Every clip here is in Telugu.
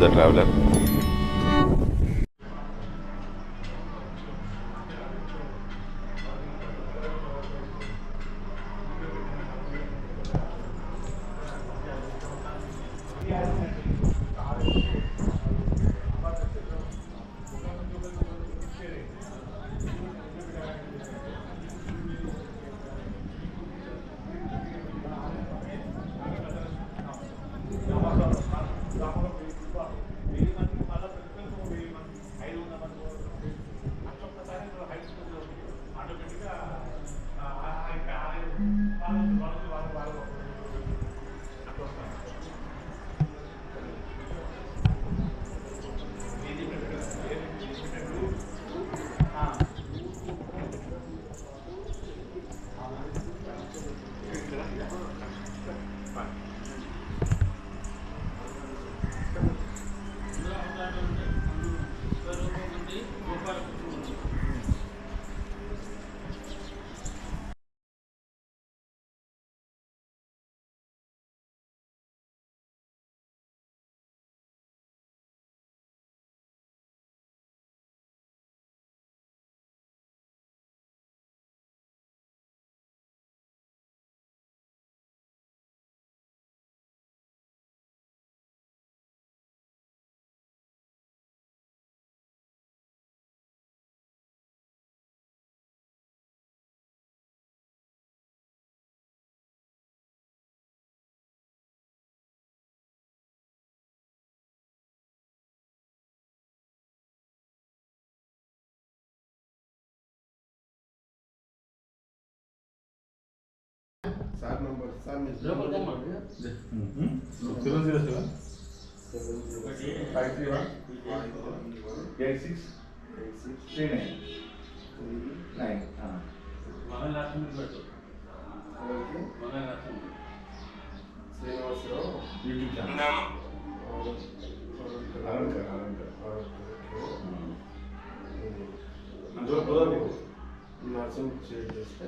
the traveler sir number sir మీరు seven zero seven five three one eight six three nine nine Srinivasarao YouTube channel Alankar Alankar అందులో కుదరదు నర్సింగ్ చేస్తే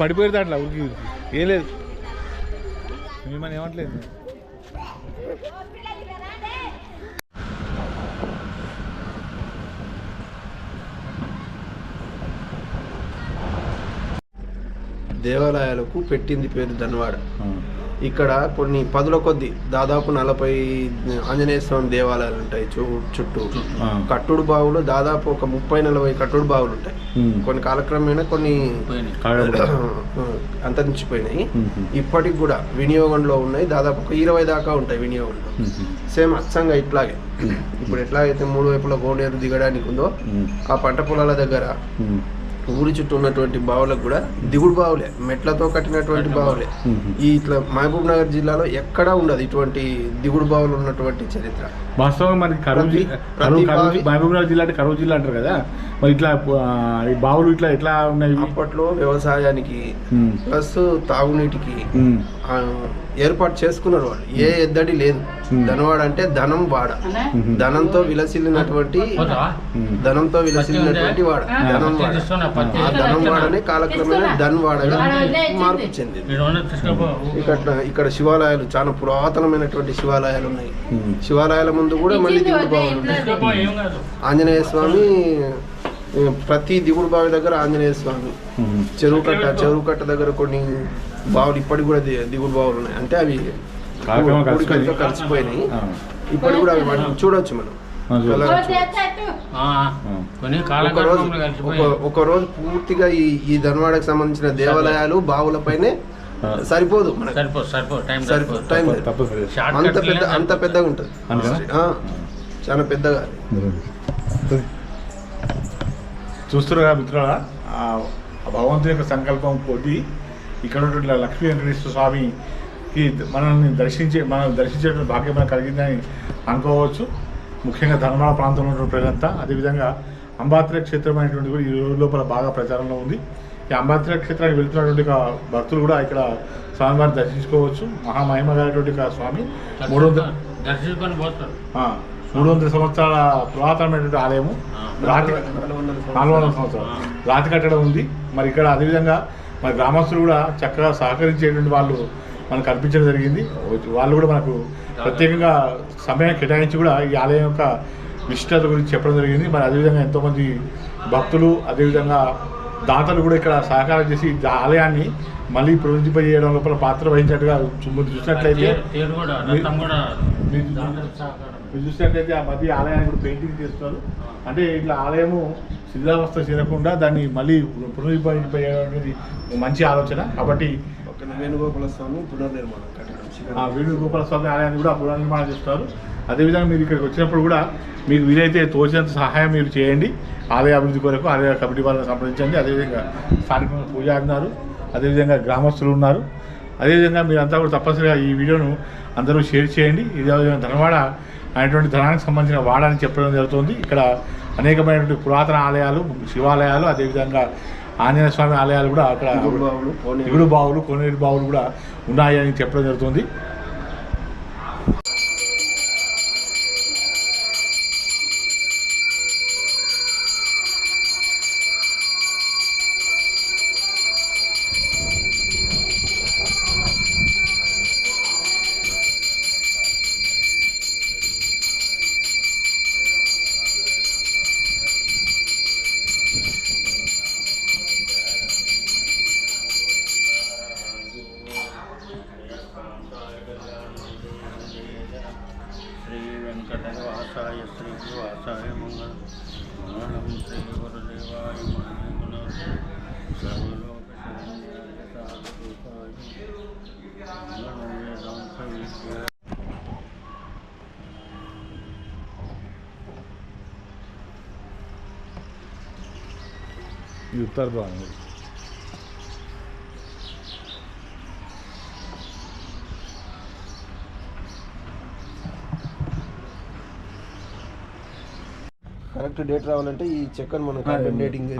పడిపోయేది అట్లా ఉరికి ఉరికి ఏం లేదు. మిమ్మల్ని ఏమట్లేదు. దేవాలయాలకు పెట్టింది పేరు ధన్వాడ. ఇక్కడ కొన్ని పదుల కొద్ది దాదాపు నలభై ఆంజనేయ స్వామి దేవాలయాలు ఉంటాయి చుట్టూ. కట్టుడు బావులు దాదాపు ఒక ముప్పై నలభై కట్టుడు బావులు ఉంటాయి. కొన్ని కాలక్రమేణా కొన్ని అంతరించిపోయినాయి. ఇప్పటికి కూడా వినియోగంలో ఉన్నాయి దాదాపు ఒక ఇరవై దాకా ఉంటాయి వినియోగంలో. సేమ్ అచ్చంగా ఇట్లాగే. ఇప్పుడు ఎట్లాగైతే మూడు వైపులా గోడేరు దిగడానికి ఉందో ఆ పంట పొలాల దగ్గర ఊరి చుట్టూ ఉన్నటువంటి బావులకు కూడా దిగుడు బావులే మెట్లతో కట్టినటువంటి బావులే. ఈ ఇట్లా మహబూబ్ నగర్ జిల్లాలో ఎక్కడా ఉండదు ఇటువంటి దిగుడు బావులు ఉన్నటువంటి చరిత్ర. వాస్తవంగా మనకి కరూరు బావి- మహబూబ్నగర్ జిల్లా అంటే కరూరు జిల్లా అంటారు కదా? మరి ఇట్లా బావులు ఇట్లా ఎట్లా ఉన్నాయి? అప్పట్లో వ్యవసాయానికి. ప్లస్ తాగునీటికి ఏర్పాటు చేసుకున్నారు వాళ్ళు. ఏ ఎద్దడి లేదు. Hmm. ధనవాడ అంటే ధనం వాడ. ధనంతో విలసిల్లినటువంటి ఉమ్. ధనంతో విలసిల్లినటువంటి వాడ. ధనం వాడ. ఆ ధనం వాడనే కాలక్రమేణా ధన్ వాడగా మార్పు చెందింది. ఇక్కడ ఇక్కడ శివాలయాలు చాలా పురాతనమైనటువంటి శివాలయాలు ఉన్నాయి. శివాలయాల ముందు కూడా మళ్ళీ దిగుడు బావులు ఉన్నాయి ఆంజనేయ స్వామి ప్రతి దిగుడు బావి దగ్గర ఆంజనేయ స్వామి. చెరువు కట్ట. చెరువు కట్ట దగ్గర కొన్ని బావులు ఇప్పటికి కూడా దిగుడు బావులు ఉన్నాయి. అంటే అవి కూడికలతో. కలిసిపోయినాయి. ఇప్పటికి కూడా అవి వాటిని చూడొచ్చు మనం. ఒక రోజు పూర్తిగా ఈ ఈ ధర్మవాడకు సంబంధించిన దేవాలయాలు బావులపైనే. సరిపోదు మనకి. సరిపో సరిపో టైం అంత కట్ పెద్ద అంత పెద్దగా ఉంటుంది. చాలా పెద్దగా చూస్తున్నారు కదా మిత్రులారా? ఆ ఆ భగవంతుని యొక్క సంకల్పం కొద్ది ఇక్కడ ఉన్నటువంటి లక్ష్మీ వెంకటేశ్వర స్వామికి మనల్ని దర్శించే మనం దర్శించేటువంటి భాగ్యం మనకు కలిగిందని అనుకోవచ్చు. ముఖ్యంగా ధర్మాల ప్రాంతంలో ఉన్నటువంటి ప్రజలంతా అదేవిధంగా అంబాత్ర క్షేత్రం అనేటువంటి కూడా ఈ రోజు లోపల బాగా ప్రచారంలో ఉంది. ఈ అంబాత్ర క్షేత్రానికి వెళ్తున్నటువంటి భక్తులు కూడా ఇక్కడ స్వామివారిని దర్శించుకోవచ్చు. మహామహిమ గారి స్వామి మూడు వందల దర్శించుకొని పోతారు. మూడు వందల సంవత్సరాల పురాతనమైనటువంటి ఆలయము. రాతి నాలుగు వందల సంవత్సరాలు. రాతి కట్టడం ఉంది. మరి ఇక్కడ అదేవిధంగా మరి గ్రామస్తులు కూడా చక్కగా సహకరించేటువంటి వాళ్ళు మనకు కల్పించడం జరిగింది. వాళ్ళు కూడా మనకు ప్రత్యేకంగా సమయం కేటాయించి కూడా ఈ ఆలయం యొక్క విశిష్టత గురించి చెప్పడం జరిగింది. మరి అదేవిధంగా ఎంతోమంది భక్తులు అదేవిధంగా దాతలు కూడా ఇక్కడ సహకారం చేసి ఆలయాన్ని మళ్ళీ పునరుద్ధరింపజేయడం లోపల పాత్ర వహించినట్టుగా చూసినట్లయితే. మీరు చూసినట్లయితే ఆ మధ్య ఆలయాన్ని కూడా పెయింటింగ్ చేస్తున్నారు. అంటే ఇట్లా ఆలయము శిథిలావస్థ చేరకుండా దాన్ని మళ్ళీ పునరుద్ధరింపజేయడం మంచి ఆలోచన. కాబట్టి ఒక వేణుగోపాల స్వామి పునర్నిర్మాణం ఆ. వేణుగోపాల స్వామి ఆలయాన్ని కూడా పునర్నిర్మాణం చేస్తారు. అదేవిధంగా మీరు ఇక్కడికి వచ్చినప్పుడు కూడా మీకు వీలైతే తోచినంత సహాయం మీరు చేయండి. ఆలయ అభివృద్ధి కొరకు ఆలయ కమిటీ వాళ్ళని సంప్రదించండి. అదేవిధంగా స్థానికంగా పూజారి ఉన్నారు అదేవిధంగా గ్రామస్తులు ఉన్నారు. అదేవిధంగా మీరంతా కూడా తప్పనిసరిగా ఈ వీడియోను అందరూ షేర్ చేయండి. ఇది ధనవాడ అనేటువంటి ధనానికి సంబంధించిన వాడ అని చెప్పడం జరుగుతుంది. ఇక్కడ అనేకమైనటువంటి పురాతన ఆలయాలు శివాలయాలు అదేవిధంగా ఆంజనేయ స్వామి ఆలయాలు కూడా అక్కడ. దిగుడు బావులు కోనేరు బావులు కూడా ఉన్నాయని చెప్పడం జరుగుతుంది ఇది ఉత్తర ఇది. కరెక్ట్ డేట్ రావాలంటే ఈ చెక్కను మనం కార్బన్ డేటింగ్.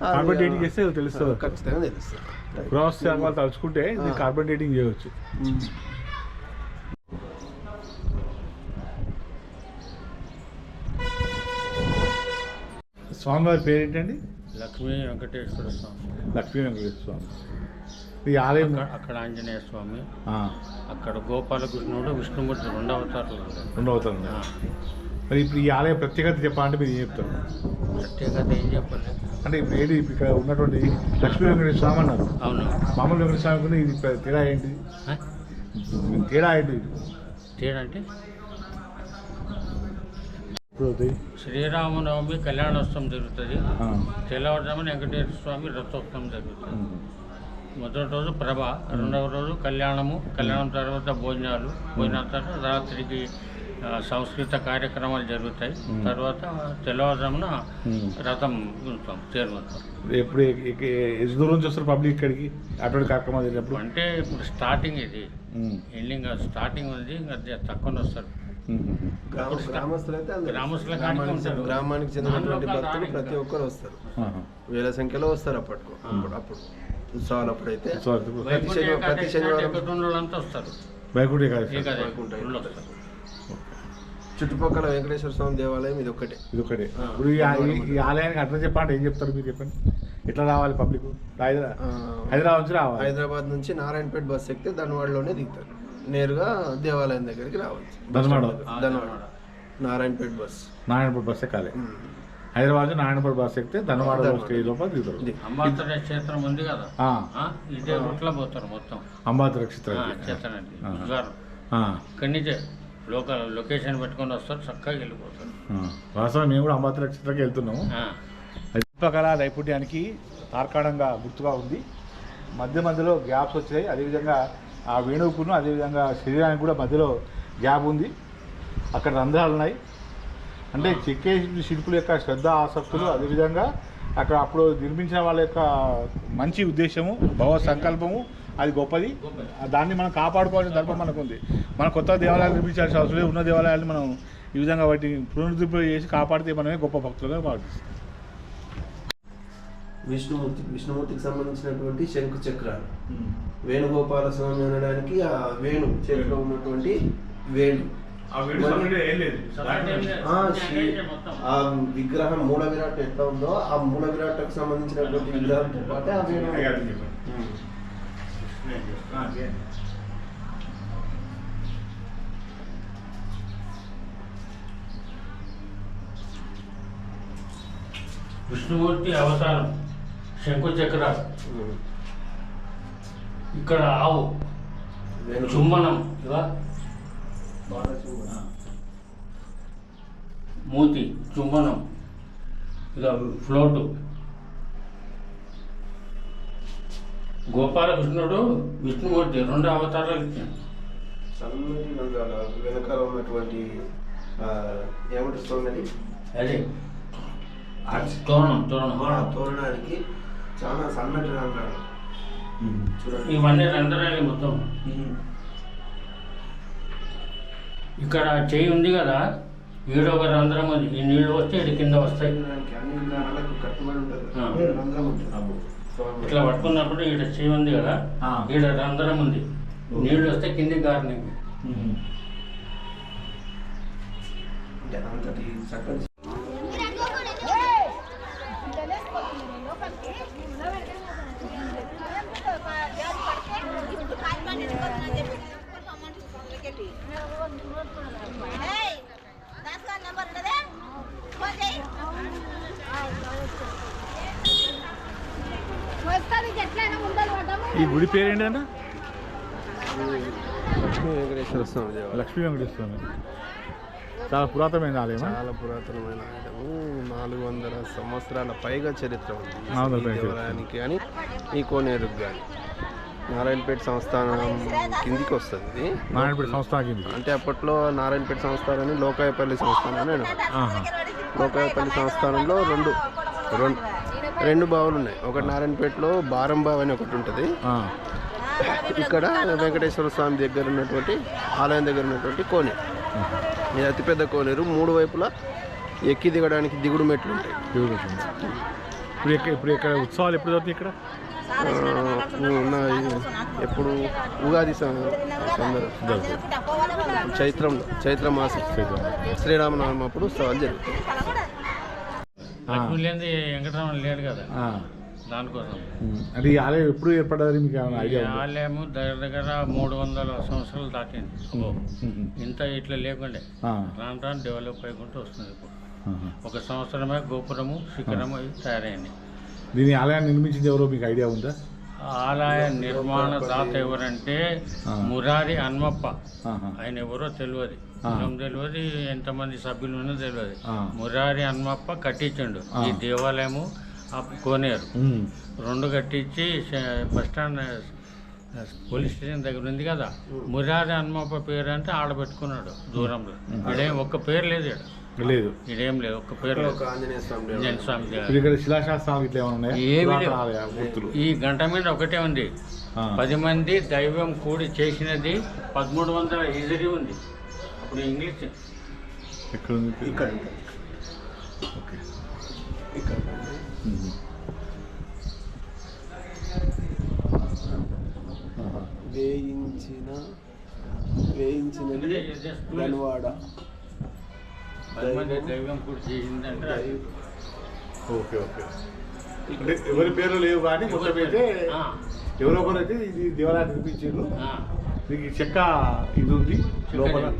కార్బన్ డేటింగ్ చేస్తే తెలుస్తుంది ఖచ్చితంగా తెలుస్తుంది. క్రాస్ వాళ్ళు తలుచుకుంటే. కార్బన్ డేటింగ్ చేయవచ్చు స్వామివారి పేరు ఏంటండి లక్ష్మీ వెంకటేశ్వర స్వామి. లక్ష్మీ వెంకటేశ్వర స్వామి. ఈ ఆలయం అక్కడ- ఆంజనేయ స్వామి. అక్కడ గోపాలకృష్ణుడు విష్ణుమూర్తి రెండు అవతారాలు ఆ, మరి ఇప్పుడు ఈ ఆలయ ప్రత్యేకత చెప్పాలంటే మీరు ఏం చెప్తారు? ప్రత్యేకత ఏం చెప్పాలి? అంటే ఇప్పుడు ఏంటి ఇక్కడ ఉన్నటువంటి లక్ష్మీ వెంకటేశ్వర స్వామి అన్నారు. అవును. మామూలు వెంకటేశ్వర స్వామి కూడా ఇది తేడా ఏంటి? తేడా ఏంటి ఇప్పుడు అవుతాయి. శ్రీరామనవమి కళ్యాణోత్సవం జరుగుతుంది. తెల్లవారుజామున వెంకటేశ్వర స్వామి రథోత్సవం జరుగుతుంది. మొదటి రోజు ప్రభ రెండవ రోజు కళ్యాణము కళ్యాణం తర్వాత భోజనాలు భోజనాల తర్వాత రాత్రికి సంస్కృత కార్యక్రమాలు జరుగుతాయి. తర్వాత తెల్లవారుజామున. రథం గుంటాం చేరుకుంటాం. ఎప్పుడు ఎ- ఎ- ఎంత దూరం నుంచి వస్తారు పబ్లిక్ ఇక్కడికి? అటువంటి కార్యక్రమాలు అంటే ఇప్పుడు స్టార్టింగ్ ఇది. ఎండింగ్ స్టార్టింగ్ ఉంది ఇంకా తక్కువ వస్తారు. గ్రామానికి చెందినటువంటి భక్తులు ప్రతి ఒక్కరు వస్తారు. వేల సంఖ్యలో వస్తారు అప్పటికు అప్పుడు అప్పుడు. ఉత్సవాలు అప్పుడైతే ప్రతి శనివారం ప్రతి శనివారం వైకుంఠ చుట్టుపక్కల వెంకటేశ్వర స్వామి దేవాలయం ఇది ఒక్కటే. ఇది ఒకటే. ఇప్పుడు ఈ ఆలయానికి అడ్రస్ చెప్పండి ఏం చెప్తారు మీరు చెప్పండి. ఎట్లా రావాలి పబ్లిక్? హైదరాబాద్ ఆ, హైదరాబాద్ నుంచి రావాలి. హైదరాబాద్ నుంచి నారాయణపేట బస్ ఎక్కితే ధనవాడలోనే దిగుతారు. నేరుగా దేవాలయం దగ్గరికి రావచ్చు. ధనవాడ. ధనవాడ నారాయణపేట బస్. నారాయణపూర్ బస్ ఎక్కాలి. హైదరాబాద్ నుంచి నారాయణపూర్ బస్ ఎక్కితే ధనవాడ. స్టేజ్ లోపల దిగుతారు. అంబాసడర్ క్షేత్రం ఉంది కదా? ఇదే రూట్లో పోతారు మొత్తం. అంబాతుల క్షేత్రం ఇక్కడి నుంచే లోకల్ లొకేషన్ పెట్టుకొని వస్తారు చక్కగా వెళ్ళిపోతారు. వాస్తవం మేము కూడా అంబాతుల క్షేత్రానికి వెళ్తున్నాము. ఆ, శిల్పకళ నైపుణ్యానికి తార్కాణంగా గుర్తుగా ఉంది. మధ్య మధ్యలో గ్యాప్స్ వచ్చాయి. అదేవిధంగా ఆ వేణువుకును అదేవిధంగా శరీరానికి కూడా మధ్యలో గ్యాప్ ఉంది. అక్కడ రంధ్రాలు ఉన్నాయి. అంటే చెక్కే శిల్పుల యొక్క శ్రద్ధ ఆసక్తులు అదేవిధంగా అక్కడ అప్పుడు నిర్మించిన వాళ్ళ యొక్క మంచి ఉద్దేశము భవ సంకల్పము అది గొప్పది. దాన్ని మనం కాపాడుకోవాల్సిన ధర్మం మనకు ఉంది మన కొత్త దేవాలయాలు నిర్మించాల్సిన అవసరం లేదు. ఉన్న దేవాలయాలు మనం ఈ విధంగా వాటిని పునరుద్ధరణ చేసి కాపాడితే మనమే గొప్ప భక్తులుగా భావిస్తాం. విష్ణుమూర్తి విష్ణుమూర్తికి సంబంధించినటువంటి శంకు చక్రాలు. వేణుగోపాల స్వామి అనడానికి ఆ వేణు చేతిలో ఉన్నటువంటి వేణు. ఆ విగ్రహం మూల విరాట్ ఎట్లా ఉందో ఆ మూల విరాట్కు సంబంధించినటువంటి విగ్రహంతో పాటు ఆ వేణు. విష్ణుమూర్తి అవతారం. శంకు చక్రాలు ఉమ్. ఇక్కడ ఆవు. చుమ్మనం. బాలచుమ్మన. మూతి చుమ్మనం. ఇక ఫ్లోటు. గోపాలకృష్ణుడు విష్ణుమూర్తి రెండు అవతారాలు ఇచ్చాడు. సన్నటి రంధ్రాల వెనకాల ఉన్నటువంటి ఏమంటారు అదే? తోరణం తోరణం. తోరణానికి చాలా సన్నటి రంధ్రాలు. చూడండి. ఇవన్నీ రంధ్రాలు మొత్తం. ఇక్కడ చెయ్యి ఉంది కదా ఈడొక రంధ్రం ఉంది ఈ నీళ్ళు వస్తే ఇది కింద వస్తాయి. శరీరానికి అన్ని విధానాలకు కట్టుబడి ఉంటుంది. రంధ్రం. ఇట్లా పట్టుకున్నప్పుడు ఈడ చెయ్యి ఉంది కదా. ఈడ రంధ్రం ఉంది. నీళ్ళు వస్తే కిందికి గారినాయి అంటే అంతటి చక్కటి ఈ గుడి పేరు ఏంటంటే? లక్ష్మీ వెంకటేశ్వర స్వామి లక్ష్మీ వెంకటేశ్వర స్వామి. చాలా పురాతనమైన ఆలయమా? చాలా పురాతనమైన ఆలయము నాలుగు వందల సంవత్సరాల పైగా చరిత్ర ఉంది. వందల ఈ పైగా చరిత్ర. దేవాలయానికి కానీ ఈ కోనేరుకు కానీ నారాయణపేట సంస్థానం కిందికి వస్తుంది ఇది. నారాయణపేట సంస్థాన కింద అంటే అప్పట్లో నారాయణపేట సంస్థానాన్ని లోకాయపల్లి సంస్థానం అని. లోకాయపల్లి సంస్థానంలో రెండు రెండు రెండు బావులు ఉన్నాయి ఒకటి నారాయణపేటలో బారం బావి అని ఒకటి ఉంటుంది. ఇక్కడ వెంకటేశ్వర స్వామి దగ్గర ఉన్నటువంటి ఆలయం దగ్గర ఉన్నటువంటి కోనేరు ఇది అతిపెద్ద కోనేరు మూడు వైపులా ఎక్కి దిగడానికి దిగుడు మెట్లు ఉంటాయి. ఇప్పుడు ఇప్పుడు ఇక్కడ ఉత్సవాలు ఎప్పుడు జరుగుతాయి ఇక్కడ? ఎప్పుడు ఉగాది సందర్భం. చైత్రంలో చైత్ర మాసం శ్రీరామనవమి అప్పుడు ఉత్సవాలు జరుగుతాయి. లక్ష్మీ లేనిది వెంకటరమణ లేడు కదా. దానికోసం. అంటే ఈ ఆలయం ఎప్పుడు ఏర్పడ్డదని మీకు ఐడియా? ఆలయము దగ్గర దగ్గర మూడు వందల సంవత్సరాలు దాటింది. ఇంత ఇట్లా లేకుండే. రాను రాను డెవలప్ అయికుంటూ వస్తుంది ఇప్పుడు. ఒక సంవత్సరమే గోపురము శిఖరము తయారైంది దీని ఆలయాన్ని నిర్మించింది ఎవరో మీకు ఐడియా ఉందా ఆలయ నిర్మాణ దాత ఎవరంటే. మురారి హన్మప్ప. ఆయన ఎవరో తెలియదు తెలియదు ఎంతమంది సభ్యులు ఉన్నో తెలియదు. మురారి హన్మప్ప కట్టించండు. ఈ దేవాలయము కోనేరు. రెండు కట్టించి బస్ స్టాండ్ పోలీస్ స్టేషన్ దగ్గర ఉంది కదా. మురారి హన్మప్ప పేరు అంటే ఆడ పెట్టుకున్నాడు దూరంలో. ఇడేం ఒక్క పేరు లేదు. లేదు. ఇడేం లేదు ఒక్క పేరు ఆంజనేయ స్వామి. ఇక్కడ ఇట్లా ఏమీ ఈ గంట మీద ఒకటే ఉంది. పది మంది దైవం కూడి చేసినది పదమూడు వందల హిజరీ ఉంది. ఇంగ్లీష్ ఎక్కడ ఉంది ఇక్కడ. ఓకే. ఇక్కడ. వేయించిన వేయించినది ధన్వాడ దైవం. కూడి చేసిందంటే ఓకే ఓకే. అంటే ఎవరి పేర్లు లేవు కానీ మొత్తం అయితే ఆ, ఎవరో ఒకరు అయితే ఇది దేవాలయాన్ని నిర్మించారు ఈ చెక్క ఇది ఉంది లోపల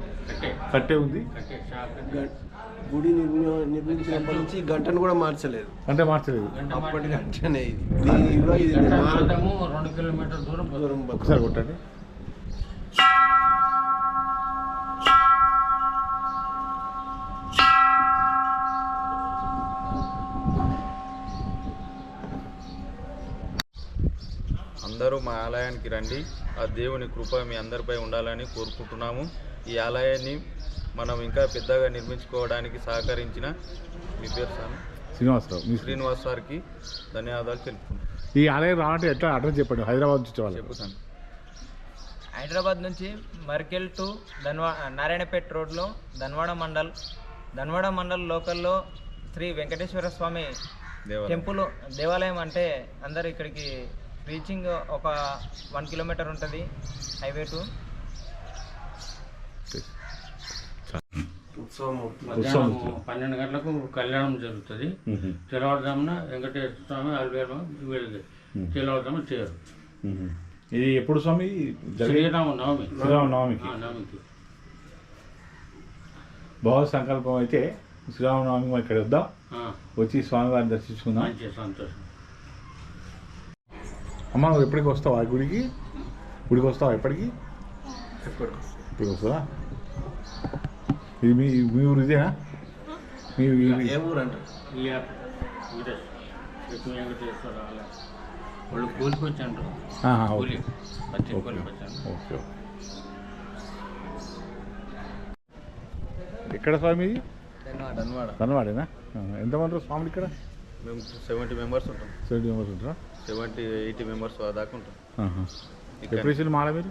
కట్టే. ఉంది. కట్టే షాక్ గ- గుడి నిర్మి- నిర్మించినప్పటి నుంచి గంటను కూడా మార్చలేదు. అంటే మార్చలేదు. అప్పటి గంటనే ఇది. రెండు కిలోమీటర్ దూరం. దూరం. ఒకసారి కొట్టండి. అందరూ మా ఆలయానికి రండి. ఆ దేవుని కృప మీ అందరిపై ఉండాలని కోరుకుంటున్నాము. ఈ ఆలయాన్ని మనం ఇంకా పెద్దగా నిర్మించుకోవడానికి సహకరించిన మీ పేరు సార్? శ్రీనివాసరావు మీ శ్రీనివాస్ సార్కి ధన్యవాదాలు తెలుపుకుంటాం ఈ ఆలయం రావాలంటే ఎట్లా? అడ్రస్ చెప్పండి. హైదరాబాద్ నుంచి వచ్చే వాళ్ళు చెప్పు సార్. హైదరాబాద్ నుంచి మర్కెల్ టు ధన్వా నారాయణపేట రోడ్లో ధన్వాడ మండల్ ధన్వాడ మండల్ లోకల్లో శ్రీ వెంకటేశ్వర స్వామి. టెంపుల్ దేవాలయం అంటే అందరు ఇక్కడికి రీచింగ్ ఒక వన్ కిలోమీటర్ ఉంటుంది హైవే టు. ఉత్సవం. పన్నెండు గంటలకు కళ్యాణం జరుగుతుంది. మ్మ్. తెల్లవారుజామున వెంకటేశ్వర స్వామి అల్వేరు వెళ్ళదు తెల్లవారుజామున చేరు. మ్మ్. ఇది ఎప్పుడు స్వామి? శ్రీరామ నవమి శ్రీరామనవమికి. ఆ, నవమికి. భగవత్ సంకల్పం అయితే శ్రీరామనవమికి మనం ఇక్కడ వద్దాం. వచ్చి స్వామివారిని దర్శించుకుందాం. మంచి సంతోషం. అమ్మ నువ్వు ఎప్పటికి వస్తావా? ఈ గుడికి? గుడికి వస్తావా ఎప్పటికి? ఎప్పటికి ఇప్పటికి వస్తావా ఇది మీ మీ ఊరు ఇదేనా? మీ ఏ ఊరు అంటారు. వాళ్ళు కూలికి వచ్చారు ఆహా, కూలి. ఓకే. ఎక్కడ స్వామి ధన్వాడ. ధనవాడేనా? ఆ, ఎంతమంది స్వాములు ఇక్కడ? మేము సెవెంటీ మెంబర్స్ ఉంటాం. సెవెంటీ మెంబర్స్ ఉంటారా? సెవెంటీ ఎయిటీ మెంబర్స్ దాకా ఉంటాం. ఇక్కడ ఎప్పుడు వేసిన మాల మీరు?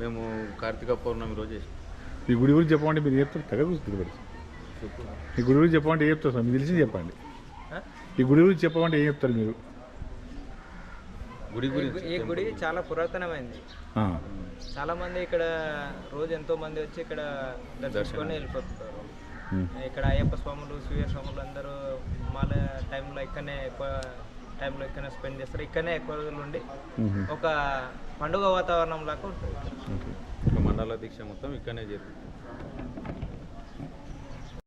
మేము కార్తీక పౌర్ణమి రోజు చేసాం ఈ గుడి గురించి చెప్పమంటే మీరు చెప్తారు తెగ కూర్చుంది మరి ఈ గుడి గురించి చెప్పమంటే ఏం చెప్తారు సార్? మీకు తెలిసింది చెప్పండి. ఆ? ఈ గుడి గురించి చెప్పమంటే ఏం చెప్తారు మీరు? గుడి గురించి ఈ గుడి చాలా పురాతనమైంది. ఆ, చాలా మంది ఇక్కడ రోజు ఎంతో మంది వచ్చి ఇక్కడ దర్శించుకొని. వెళ్ళిపోతుంటారు. ఇక్కడ అయ్యప్ప స్వాములు సూర్య స్వాములు అందరూ మాల టైంలో ఇక్కడనే ఎక్కువ టైంలో ఇక్కడనే స్పెండ్ చేస్తారు. ఇక్కడనే ఎక్కువ రోజులు ఉండి ఒక పండుగ వాతావరణం లాగా ఉంటుంది. మండల దీక్ష మొత్తం ఇక్కడనే జరుగుతుంది